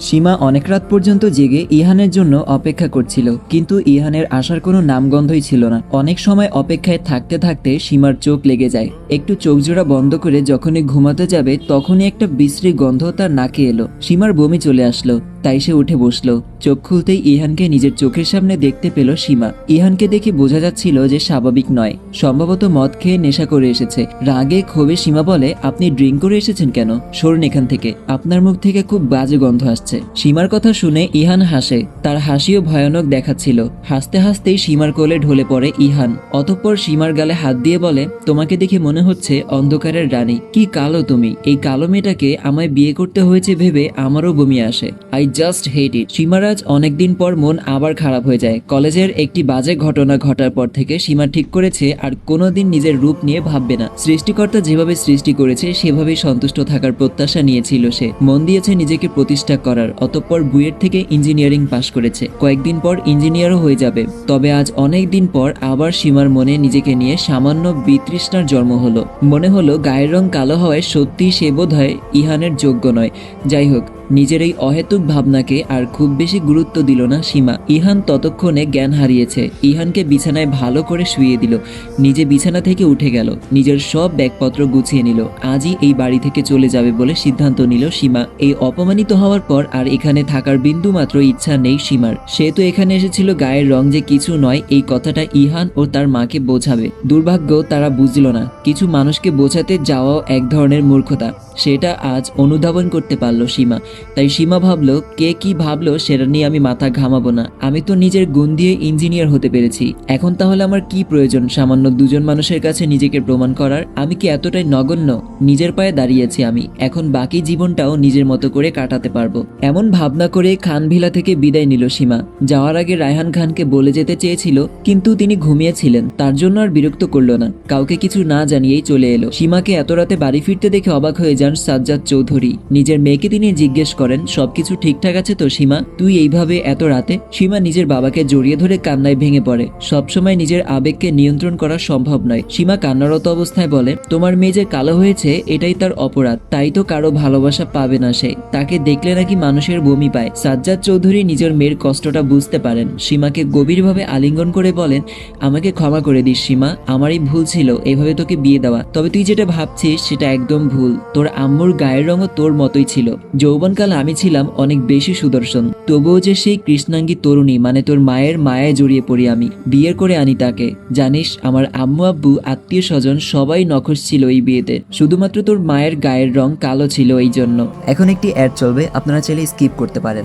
সীমা অনেক রাত পর্যন্ত জেগে ইহানের জন্য অপেক্ষা করছিল, কিন্তু ইহানের আসার কোনো নামগন্ধই ছিল না। অনেক সময় অপেক্ষায় থাকতে থাকতে সীমার চোখ লেগে যায়। একটু চোখ জোড়া বন্ধ করে যখনই ঘুমাতে যাবে, তখনই একটা বিশ্রী গন্ধ তার নাকে এলো। সীমার বমি চলে আসলো, তাই সে উঠে বসল। চোখ খুলতেই ইহানকে নিজের চোখের সামনে দেখতে পেল সীমা। ইহানকে দেখে বোঝা যাচ্ছিল যে স্বাভাবিক নয়। সম্ভবত মদ খেয়ে নেশা করে এসেছে। রাগে ক্ষোভে সীমা বলে, আপনি ড্রিঙ্ক করে এসেছেন কেন? সরুন এখান থেকে। আপনার মুখ থেকে খুব বাজে গন্ধ আসছে। সীমার কথা শুনে ইহান হাসে। তার হাসিও ভয়ানক দেখাচ্ছিল। হাসতে হাসতেই সীমার কোলে ঢলে পড়ে ইহান। অতঃপর সীমার গালে হাত দিয়ে বলে, তোমাকে দেখে মনে হচ্ছে অন্ধকারের রানী। কি কালো তুমি। এই কালো মেয়েটাকে আমায় বিয়ে করতে হয়েছে ভেবে আমারও বমি আসে। আই জাস্ট হেট ইট সীমারাজ অনেকদিন পর মন আবার খারাপ হয়ে যায়। কলেজের একটি বাজে ঘটনা ঘটার পর থেকে সীমা ঠিক করেছে আর কোনোদিন নিজের রূপ নিয়ে ভাববে না। সৃষ্টিকর্তা যেভাবে সৃষ্টি করেছে, সেভাবেই সন্তুষ্ট থাকার প্রত্যাশা নিয়েছিল সে। মন দিয়েছে নিজেকে প্রতিষ্ঠা করার, অতঃপর বুয়েট থেকে ইঞ্জিনিয়ারিং পাশ করেছে। কয়েকদিন পর ইঞ্জিনিয়ারও হয়ে যাবে। তবে আজ অনেক দিন পর আবার সীমার মনে নিজেকে নিয়ে সামান্য বিতৃষ্ণার জন্ম হলো। মনে হলো গায়ের রং কালো হওয়ায় সত্যি সে বোধ হয় ইহানের যোগ্য নয়। যাই হোক নিজের এই অহেতুক ভাবনাকে আর খুব বেশি গুরুত্ব দিল না সীমা। ইহান ততক্ষণে জ্ঞান হারিয়েছে। ইহানকে বিছানায় ভালো করে শুইয়ে দিল। নিজে বিছানা থেকে উঠে গেল। নিজের সব ব্যাগপত্র গুছিয়ে নিল। আজই এই বাড়ি থেকে চলে যাবে বলে সিদ্ধান্ত নিল সীমা। এই অপমানিত হওয়ার পর আর এখানে থাকার বিন্দু মাত্র ইচ্ছা নেই সীমার। সে তো এখানে এসেছিল গায়ের রং যে কিছু নয়, এই কথাটা ইহান ও তার মাকে বোঝাবে। দুর্ভাগ্য তারা বুঝল না। কিছু মানুষকে বোঝাতে যাওয়াও এক ধরনের মূর্খতা। সেটা আজ অনুধাবন করতে পারল সীমা। তাই সীমা ভাবলো, কে কি ভাবলো সেটা নিয়ে আমি মাথা ঘামাবো না। আমি তো নিজের গুণ দিয়ে ইঞ্জিনিয়ার হতে পেরেছি। এখন তাহলে আমার কি প্রয়োজন? সামান্য দুজন মানুষের কাছে নিজেকে প্রমাণ করার? আমি কি এতটাই নগণ্য? নিজের পায়ে দাঁড়িয়েছি আমি। এখন বাকি জীবনটাও নিজের মতো করে কাটাতে পারব। এমন ভাবনা করে খানভিলা থেকে বিদায় নিল সীমা। যাওয়ার আগে রায়হান খানকে বলে যেতে চেয়েছিল, কিন্তু তিনি ঘুমিয়েছিলেন। তার জন্য আর বিরক্ত করল না। কাউকে কিছু না জানিয়েই চলে এলো। সীমাকে এত রাতে বাড়ি ফিরতে দেখে অবাক হয়ে যান সাজ্জাদ চৌধুরী। নিজের মেয়েকে তিনি জিজ্ঞেস করেন সবকিছু ঠিকঠাক আছে তো, সীমা? তুই এইভাবে এত রাতে? সীমা নিজের বাবাকে জড়িয়ে ধরে কান্নায় ভেঙে পড়ে। সবসময় নিজের আবেগকে নিয়ন্ত্রণ করা সম্ভব নয়। সীমা কান্নারত অবস্থায় বলে, তোমার মেয়ে যে কালো হয়েছে, এটাই তার অপরাধ। তাই তো কারও ভালোবাসা পাবে না সে। তাকে দেখলে নাকি মানুষের বমি পায়। সাজ্জাদ চৌধুরী নিজের মেয়ের কষ্টটা বুঝতে পারেন। সীমাকে গভীরভাবে আলিঙ্গন করে বলেন, আমাকে ক্ষমা করে দিস সীমা। আমারই ভুল ছিল, এভাবে তোকে বিয়ে দেওয়া। তবে তুই যেটা ভাবছিস, সেটা একদম ভুল। তোর আম্মুর গায়ের রঙও তোর মতোই ছিল। যৌবনকাল আমি ছিলাম অনেক বেশি সুদর্শন। তবুও যে সেই কৃষ্ণাঙ্গী তরুণী মানে তোর মায়ের মায়ায় জড়িয়ে পড়ি আমি। বিয়ের করে আনি তাকে। জানিস, আমার আম্মু, আব্বু, আত্মীয় স্বজন সবাই নখশ ছিল এই বিয়েতে। শুধুমাত্র তোর মায়ের গায়ের রং কালো ছিল এই জন্য। এখন একটি অ্যাড চলবে, আপনারা চাইলে স্কিপ করতে পারেন।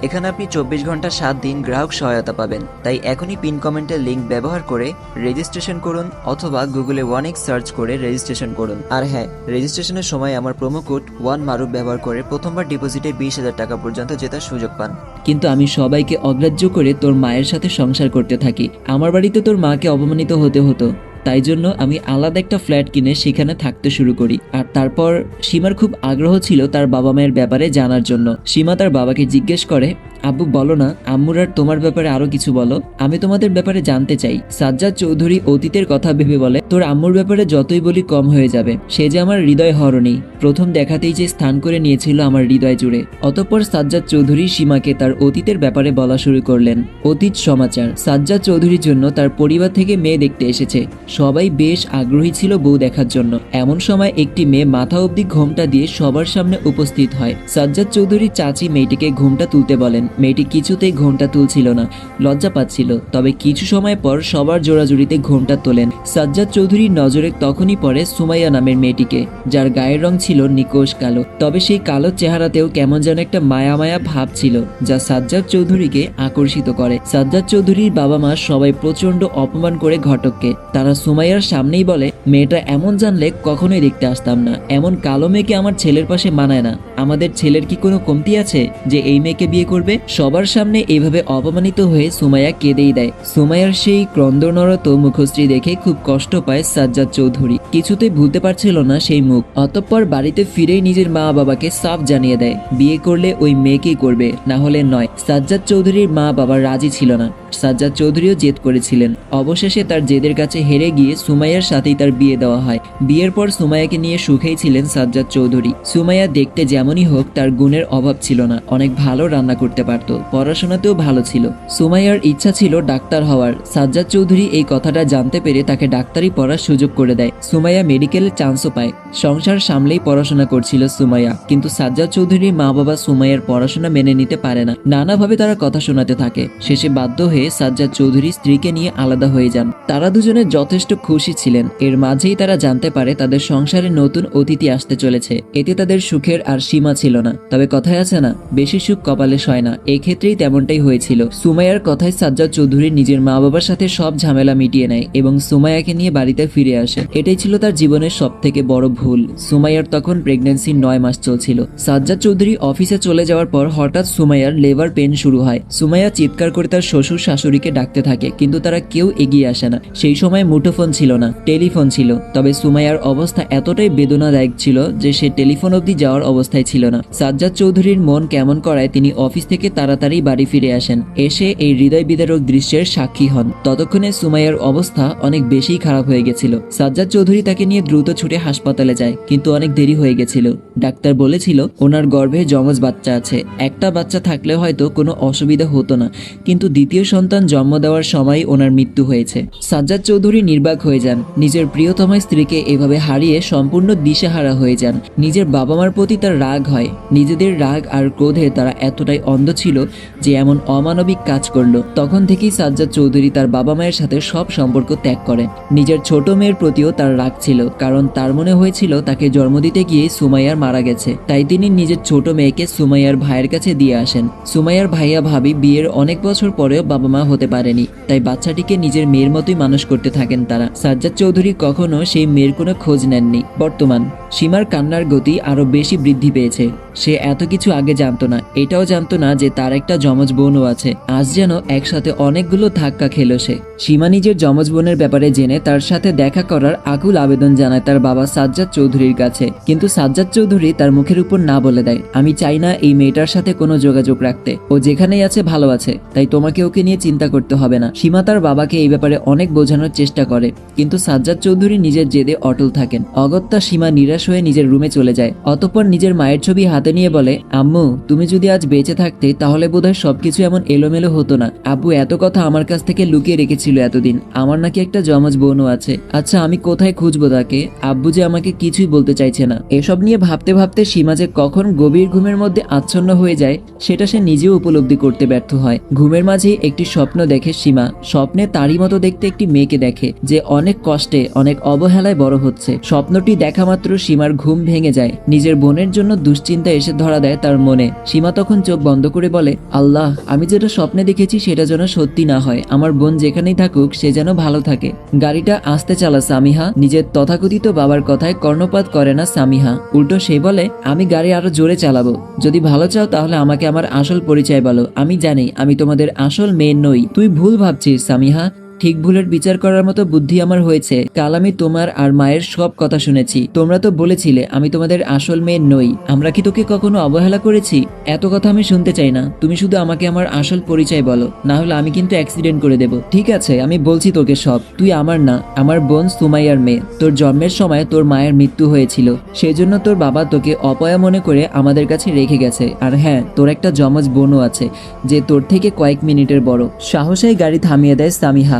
এখানে আপনি চব্বিশ ঘণ্টা সাত দিন গ্রাহক সহায়তা পাবেন। তাই এখনই পিন কমেন্টের লিঙ্ক ব্যবহার করে রেজিস্ট্রেশন করুন অথবা গুগলে ওয়ান এক্স সার্চ করে রেজিস্ট্রেশন করুন। আর হ্যাঁ রেজিস্ট্রেশনের সময় আমার প্রোমো কোড ওয়ান মারুফ ব্যবহার করে প্রথমবার ডিপোজিটে বিশ হাজার টাকা পর্যন্ত জেতার সুযোগ পান। কিন্তু আমি সবাইকে অগ্রাহ্য করে তোর মায়ের সাথে সংসার করতে থাকি। আমার বাড়িতে তোর মাকে অপমানিত হতে হতো। তাই জন্য আমি আলাদা একটা ফ্ল্যাট কিনে সেখানে থাকতে শুরু করি। আর তারপর সীমার খুব আগ্রহ ছিল তার বাবা মায়ের ব্যাপারে জানার জন্য। সীমা তার বাবাকে জিজ্ঞেস করে, আব্বু, বলো না, আম্মুর আর তোমার ব্যাপারে আরও কিছু বলো। আমি তোমাদের ব্যাপারে জানতে চাই। সাজ্জাদ চৌধুরী অতীতের কথা ভেবে বলে, তোর আম্মুর ব্যাপারে যতই বলি কম হয়ে যাবে। সে যে আমার হৃদয় হরণী। প্রথম দেখাতেই যে স্থান করে নিয়েছিল আমার হৃদয় জুড়ে। অতঃপর সাজ্জাদ চৌধুরী সীমাকে তার অতীতের ব্যাপারে বলা শুরু করলেন। অতীত সমাচার। সাজ্জাদ চৌধুরীর জন্য তার পরিবার থেকে মেয়ে দেখতে এসেছে। সবাই বেশ আগ্রহী ছিল বউ দেখার জন্য। এমন সময় একটি মেয়ে মাথা অব্দি ঘোমটা দিয়ে সবার সামনে উপস্থিত হয়। সাজ্জাদ চৌধুরী চাচি মেয়েটিকে ঘোমটা তুলতে বলেন, মেয়েটি কিছুতেই ঘোমটা তুলছিল না, লজ্জা পাচ্ছিল। তবে কিছু সময় পর সবার জোড়াজুড়িতে ঘোমটা তোলেন। সাজ্জাদ চৌধুরীর নজরে তখনই পড়ে সুমাইয়া নামের মেয়েটিকে, যার গায়ের রং ছিল নিকোষ কালো। তবে সেই কালো চেহারাতেও কেমন যেন একটা মায়া মায়া ভাব ছিল, যা সাজ্জাদ চৌধুরীকে আকর্ষিত করে। সাজ্জাদ চৌধুরীর বাবা মা সবাই প্রচণ্ড অপমান করে ঘটককে। তারা সুমাইয়ার সামনেই বলে, মেয়েটা এমন জানলে কখনোই দেখতে আসতাম না। এমন কালো মেয়েকে আমার ছেলের পাশে মানায় না। আমাদের ছেলের কি কোনো কমতি আছে যে এই মেয়েকে বিয়ে করবে? সবার সামনে এইভাবে অপমানিত হয়ে সুমাইয়া কেঁদেই দেয়। সুমাইয়ার সেই ক্রন্দনরত মুখশ্রী দেখে খুব কষ্ট পায় সাজ্জাদ চৌধুরী। কিছুতেই ভুলতে পারছিল না সেই মুখ। অতঃপর বাড়িতে ফিরেই নিজের মা বাবাকে সাফ জানিয়ে দেয়, বিয়ে করলে ওই মেয়েকেই করবে, না হলে নয়। সাজ্জাদ চৌধুরীর মা বাবা রাজি ছিল না। সাজ্জাদ চৌধুরীও জেদ করেছিলেন। অবশেষে তার জেদের কাছে হেরে গিয়ে সুমাইয়ার সাথেই তার বিয়ে দেওয়া হয়। বিয়ের পর সুমাইয়াকে নিয়ে সুখেই ছিলেন সাজ্জাদ চৌধুরী। সুমাইয়া দেখতে যেমনই হোক, তার গুণের অভাব ছিল না। অনেক ভালো রান্না করতে পারত। পড়াশোনাতেও ভালো ছিল। সুমাইয়ার ইচ্ছা ছিল ডাক্তার হওয়ার। সাজ্জাদ চৌধুরী এই কথাটা জানতে পেরে তাকে ডাক্তারি পড়ার সুযোগ করে দেয়। সুমাইয়া মেডিকেলের চান্সও পায়। সংসার সামলেই পড়াশোনা করছিল সুমাইয়া। কিন্তু সাজ্জাদ চৌধুরীর মা বাবা সুমাইয়ার পড়াশোনা মেনে নিতে পারে না। নানাভাবে তারা কথা শোনাতে থাকে। শেষে বাধ্য হয়ে সাজ্জাদ চৌধুরী স্ত্রীকে নিয়ে আলাদা হয়ে যান। তারা দুজনে যথেষ্ট খুশি ছিলেন। এর মাঝেই তারা জানতে পারে তাদের সংসারে নতুন অতিথি আসতে চলেছে। এতে তাদের সুখের আর সীমা ছিল না। তবে কথায় আছে না, বেশি সুখ কপালে সয় না। এই ক্ষেত্রেই তেমনটাই হয়েছিল। সুমাইয়ার কথায় সাজ্জাদ চৌধুরী নিজের মা বাবার সাথে সব ঝামেলা মিটিয়ে নেয় এবং সুমাইয়াকে নিয়ে বাড়িতে ফিরে আসে। এটাই ছিল তার জীবনের সব থেকে বড় ভুল। সুমাইয়ার তখন প্রেগন্যান্সির নয় মাস চলছিল। সাজ্জাদ চৌধুরী অফিসে চলে যাওয়ার পর হঠাৎ সুমাইয়ার লেবার পেন শুরু হয়। সুমাইয়া চিৎকার করে তার শ্বশুর শাশুড়িকে ডাকতে থাকে, কিন্তু তারা কেউ এগিয়ে আসে না। সেই সময় মুঠোফোন ছিল না, টেলিফোন ছিল, তবে সুমাইয়ার অবস্থা এতটাই বেদনাদায়ক ছিল যে সে টেলিফোন অবধি যাওয়ার অবস্থায় ছিল না। সাজ্জাদ চৌধুরীর মন কেমন করায় তিনি অফিস থেকে তাড়াতাড়ি বাড়ি ফিরে আসেন। এসে এই হৃদয় বিদারক দৃশ্যের সাক্ষী হন। ততক্ষণে সুমাইয়ার অবস্থা অনেক বেশি খারাপ হয়ে গেছিল। সাজ্জাদ চৌধুরী তাকে নিয়ে দ্রুত ছুটে হাসপাতালে যায়, কিন্তু অনেক দেরি হয়ে গেছিল। ডাক্তার বলেছিল, ওনার গর্ভে যমজ বাচ্চা আছে। একটা বাচ্চা থাকলে হয়তো কোনো অসুবিধা হতো না। কিন্তু দ্বিতীয় সন্তান জন্ম দেওয়ার সময় ওনার মৃত্যু হয়েছে। সাজ্জাদ চৌধুরী নির্বাক হয়ে যান। নিজের প্রিয়তমা স্ত্রীকে এভাবে হারিয়ে সম্পূর্ণ দিশেহারা হয়ে যান। নিজের বাবা মার প্রতি তার রাগ হয়। নিজেদের রাগ আর ক্রোধে তারা এতটাই অন্ধ ছিল যে এমন অমানবিক কাজ করল। তখন থেকেই সাজ্জাদ চৌধুরী তার বাবা মায়ের সাথে সব সম্পর্ক ত্যাগ করেন। নিজের ছোট মেয়ের প্রতিও তার রাগ ছিল, কারণ তার মনে হয়েছিল তাকে জন্ম দিতে গিয়ে সুমাইয়ার মারা গেছে। তাই তিনি নিজের ছোট মেয়েকে সুমাইয়ার ভাইয়ের কাছে দিয়ে আসেন। সুমাইয়ার ভাইয়া ভাবি বিয়ের অনেক বছর পরেও বাবা মা হতে পারেনি। তাই বাচ্চাটিকে নিজের মেয়ের মতোই মানুষ করতে থাকেন তারা। সাজ্জাদ চৌধুরী কখনো সেই মেয়ের কোনো খোঁজ নেননি। বর্তমান, সীমার কান্নার গতি আরও বেশি বৃদ্ধি পেয়েছে। সে এত কিছু আগে জানতো না। এটাও জানতো না যে তার একটা যমজ বোনও আছে। আজ যেন একসাথে অনেকগুলো ধাক্কা খেলো সে। সীমা নিজের যমজ বোনের ব্যাপারে জেনে তার সাথে দেখা করার আকুল আবেদন জানায় তার বাবা সাজ্জাদ চৌধুরীর কাছে। কিন্তু সাজ্জাদ চৌধুরী তার মুখের উপর না বলে দেয়। আমি চাই না এই মেয়েটার সাথে কোনো যোগাযোগ রাখতে। ও যেখানেই আছে ভালো আছে। তাই তোমাকে ওকে নিয়ে চিন্তা করতে হবে না। সীমা তার বাবাকে এই ব্যাপারে অনেক বোঝানোর চেষ্টা করে। কিন্তু সাজ্জাদ চৌধুরী নিজের জেদে অটল থাকেন। অগত্যা সীমা নিরাশ হয়ে নিজের রুমে চলে যায়। অতঃপর নিজের মায়ের ছবি হাতে নিয়ে বলে, আম্মু, তুমি যদি আজ বেঁচে থাকতে, তাহলে বোধহয় সবকিছু এমন এলোমেলো হতো না। আব্বু এত কথা আমার কাছ থেকে লুকিয়ে রেখেছিল এতদিন। আমার নাকি একটা জমজ বোনও আছে। আচ্ছা আমি কোথায় খুঁজবো তাকে? আব্বু যে আমাকে কিছুই বলতে চাইছে না। এসব নিয়ে ভাবতে ভাবতে সীমা যে কখন গভীর ঘুমের মধ্যে আচ্ছন্ন হয়ে যায়, সেটা সে নিজেও উপলব্ধি করতে ব্যর্থ হয়। ঘুমের মাঝে একটি স্বপ্ন দেখে সীমা। স্বপ্নে তারই মতো দেখতে একটি মেয়েকে দেখে, যে অনেক কষ্টে, অনেক অবহেলায় বড় হচ্ছে। স্বপ্নটি দেখা মাত্র সীমার ঘুম ভেঙে যায়। নিজের বোনের জন্য দুশ্চিন্তা এসে ধরা দেয় তার মনে। সীমা তখন চোখ বন্ধ করে বলে, আল্লাহ, আমি যেটা স্বপ্নে দেখেছি সেটা যেন সত্যি না হয়। আমার বোন যেখানেই থাকুক, সে যেন ভালো থাকে। গাড়িটা আসতে চালা, সামিহা। নিজের তথাকথিত বাবার কথায় কর্ণপাত করে না সামিহা। উল্টো সে বলে, আমি গাড়ি আরও জোরে চালাবো। যদি ভালো চাও তাহলে আমাকে আমার আসল পরিচয় বলো। আমি জানি, আমি তোমাদের আসল মেয়ে নই। তুই ভুল ভাবছিস সামিহা। ঠিক ভুলের বিচার করার মতো বুদ্ধি আমার হয়েছে। কাল আমি তোমার আর মায়ের সব কথা শুনেছি। তোমরা তো বলেছিলে, আমি তোমাদের আসল মেয়ে নই। আমরা কি তোকে কখনো অবহেলা করেছি? এত কথা আমি শুনতে চাই না। তুমি শুধু আমাকে আমার আসল পরিচয় বলো। না হলে আমি কিন্তু অ্যাক্সিডেন্ট করে দেব। ঠিক আছে, আমি বলছি তোকে সব। তুই আমার না, আমার বোন সুমাইয়ার মেয়ে। তোর জন্মের সময় তোর মায়ের মৃত্যু হয়েছিল। সেই জন্য তোর বাবা তোকে অপয়া মনে করে আমাদের কাছে রেখে গেছে। আর হ্যাঁ তোর একটা জমজ বোনও আছে, যে তোর থেকে কয়েক মিনিটের বড়। সাহসেই গাড়ি থামিয়ে দেয় সামিহা।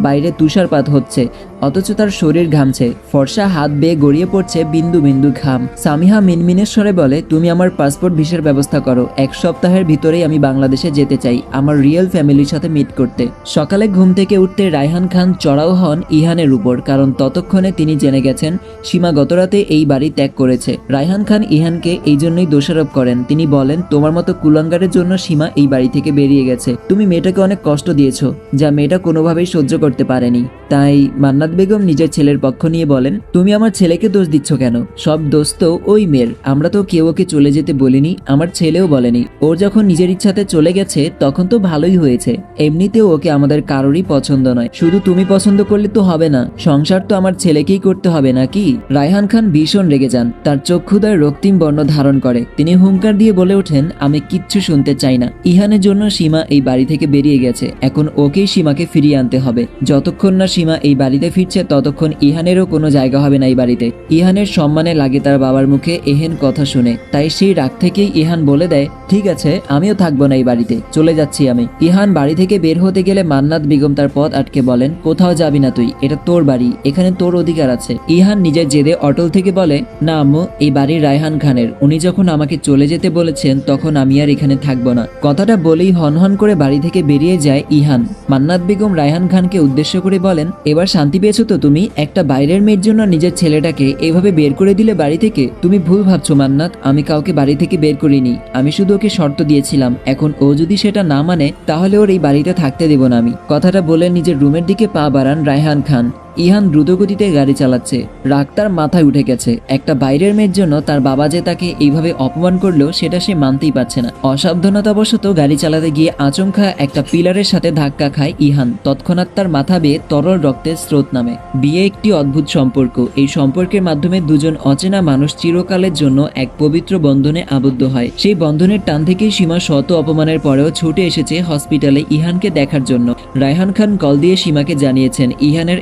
বাইরে তুষারপাত হচ্ছে। অথচ তার শরীর ঘামছে। ফর্সা হাত বেয়ে গড়িয়ে পড়ছে বিন্দু বিন্দু ঘাম। সামিহা মিনমিনের স্বরে বলে, তুমি আমার পাসপোর্ট ভিসার ব্যবস্থা করো। এক সপ্তাহের ভিতরেই আমি বাংলাদেশে যেতে চাই, আমার রিয়েল ফ্যামিলির সাথে মিট করতে। সকালে ঘুম থেকে উঠতে রায়হান খান চড়াও হন ইহানের উপর, কারণ ততক্ষণে তিনি জেনে গেছেন, সীমা গতরাতে এই বাড়ি ত্যাগ করেছে। রায়হান খান ইহানকে এই জন্যই দোষারোপ করেন। তিনি বলেন, তোমার মতো কুলাঙ্গারের জন্য সীমা এই বাড়ি থেকে বেরিয়ে গেছে। তুমি মেয়েটাকে অনেক কষ্ট দিয়েছ, যা মেয়েটা কোনোভাবেই সহ্য করতে করতে পারেনি। তাই মান্নাত বেগম নিজের ছেলের পক্ষ নিয়ে বলেন, তুমি আমার ছেলেকে দোষ দিচ্ছ কেন? সব দোষ তো ওই মেয়ের। আমরা তো কেউ ওকে চলে যেতে বলিনি, আমার ছেলেও বলেনি। ওর যখন নিজের ইচ্ছাতে চলে গেছে, তখন তো ভালোই হয়েছে। এমনিতেও ওকে আমাদের কারোরই পছন্দ নয়। শুধু তুমি পছন্দ করলে তো হবে না। সংসার তো আমার ছেলেকেই করতে হবে নাকি? রায়হান খান ভীষণ রেগে যান। তার চক্ষুদার রক্তিম বর্ণ ধারণ করে। তিনি হুঙ্কার দিয়ে বলে ওঠেন, আমি কিচ্ছু শুনতে চাই না। ইহানের জন্য সীমা এই বাড়ি থেকে বেরিয়ে গেছে। এখন ওকেই সীমাকে ফিরিয়ে আনতে হবে। যতক্ষণ না সীমা এই বাড়িতে ফিরছে, ততক্ষণ ইহানেরও কোনো জায়গা হবে না এই বাড়িতে। ইহানের সম্মানে লাগে তার বাবার মুখে এহেন কথা শুনে। তাই সেই রাগ থেকেই ইহান বলে দেয়, ঠিক আছে, আমিও থাকব না এই বাড়িতে, চলে যাচ্ছি আমি। ইহান বাড়ি থেকে বের হতে গেলে মান্নাত বেগম তার পথ আটকে বলেন, কোথাও যাবি না তুই, এটা তোর বাড়ি, এখানে তোর অধিকার আছে। ইহান নিজের জেদে অটল থেকে বলে, না আম্মু, এই বাড়ির রায়হান খানের, উনি যখন আমাকে চলে যেতে বলেছেন, তখন আমি আর এখানে থাকব না। কথাটা বলেই হনহন করে বাড়ি থেকে বেরিয়ে যায় ইহান। মান্নাত বেগম রায়হান খানকে উদ্দেশ্য করে বলেন, এবার শান্তি পেয়েছ তো তুমি? একটা বাইরের মেয়ের জন্য নিজের ছেলেটাকে এভাবে বের করে দিলে বাড়ি থেকে? তুমি ভুল ভাবছ মান্নাত, আমি কাউকে বাড়ি থেকে বের করিনি। আমি শুধু ওকে শর্ত দিয়েছিলাম। এখন ও যদি সেটা না মানে তাহলে ওর এই বাড়িতে থাকতে দেব না আমি। কথাটা বলে নিজের রুমের দিকে পা বাড়ান রায়হান খান। ইহান দ্রুতগতিতে গাড়ি চালাচ্ছে। রাগ তার মাথায় উঠে গেছে। একটা বাইরের মেয়ের জন্য তার বাবা যে তাকে এইভাবে অপমান করল, সেটা সে মানতেই পারছে না। অসাবধানতাবশত গাড়ি চালাতে গিয়ে আচমকা একটা পিলারের সাথে ধাক্কা খায় ইহান। তৎক্ষণাৎ তার মাথা বেয়ে তরল রক্তের স্রোত নামে। বিয়ে একটি অদ্ভুত সম্পর্ক। এই সম্পর্কের মাধ্যমে দুজন অচেনা মানুষ চিরকালের জন্য এক পবিত্র বন্ধনে আবদ্ধ হয়। সেই বন্ধনের টান থেকেই সীমা শত অপমানের পরেও ছুটে এসেছে হসপিটালে ইহানকে দেখার জন্য। রায়হান খান কল দিয়ে সীমাকে জানিয়েছেন, ইহানের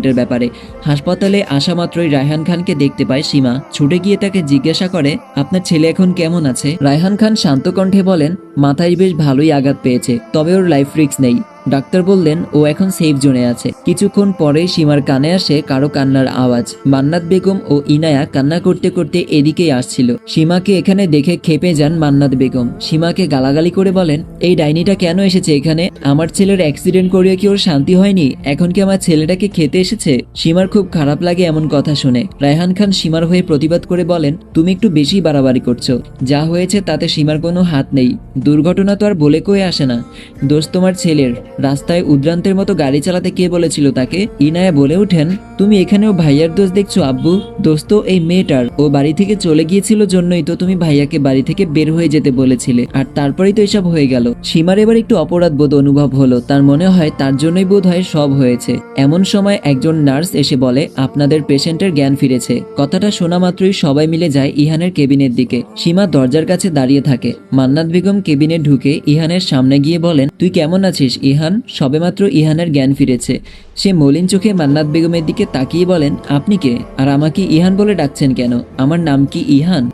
অ্যাক্সিডেন্টের ব্যাপারে। হাসপাতালে আসা মাত্রই রায়হান খানকে দেখতে পায় সীমা। ছুটে গিয়ে তাকে জিজ্ঞাসা করে, আপনার ছেলে এখন কেমন আছে? রায়হান খান শান্ত কণ্ঠে বলেন, মাথায় বেশ ভালোই আঘাত পেয়েছে, তবে ওর লাইফ রিক্স নেই। ডাক্তার বললেন, ও এখন সেফ জোনে আছে। কিছুক্ষণ পরেই সীমার কানে আসে কারও কান্নার আওয়াজ। মান্নাত বেগম ও ইনায়া কান্না করতে করতে এদিকেই আসছিল। সীমাকে এখানে দেখে খেপে যান মান্নাত বেগম। সীমাকে গালাগালি করে বলেন, এই ডাইনিটা কেন এসেছে এখানে? আমার ছেলের অ্যাক্সিডেন্ট করিয়ে কি ওর শান্তি হয়নি? এখন কি আমার ছেলেটাকে খেতে এসেছে? সীমার খুব খারাপ লাগে এমন কথা শুনে। রায়হান খান সীমার হয়ে প্রতিবাদ করে বলেন, তুমি একটু বেশি বাড়াবাড়ি করছ। যা হয়েছে তাতে সীমার কোনো হাত নেই। দুর্ঘটনা তো আর বলে কয়ে আসে না। দোষ তোমার ছেলের রাস্তায় উদ্রান্তের মতো গাড়ি চালাতে কে বলেছিল তাকে? ইনায়া বলে ওঠেন, তুমি এখানেও ভাইয়ার দোষ দেখছ, আব্বু। দোস্ত এই মেয়েটার। ও বাড়ি থেকে চলে গিয়েছিল জন্যই তো তুমি ভাইয়াকে বাড়ি থেকে বের হয়ে যেতে বলেছিলে। আর তারপরেই তো এসব হয়ে গেল। সীমার এবার একটু অপরাধ বোধ অনুভব হলো। তার মনে হয় তার জন্যই বোধ হয় সব হয়েছে। এমন সময় একজন নার্স এসে বলে, আপনাদের পেশেন্টের জ্ঞান ফিরেছে। কথাটা শোনা মাত্রই সবাই মিলে যায় ইহানের কেবিনের দিকে। সীমা দরজার কাছে দাঁড়িয়ে থাকে। মান্নাত বেগম কেবিনে ঢুকে ইহানের সামনে গিয়ে বলেন, তুই কেমন আছিস? ইহান সবেমাত্র ইহানের জ্ঞান ফিরেছে। সে মলিন চোখে মান্নাত বেগমের দিকে তাকিয়ে বলেন, আপনি কে? আর আমাকে ইহান বলে ডাকছেন কেন? আমার নাম কি ইহান?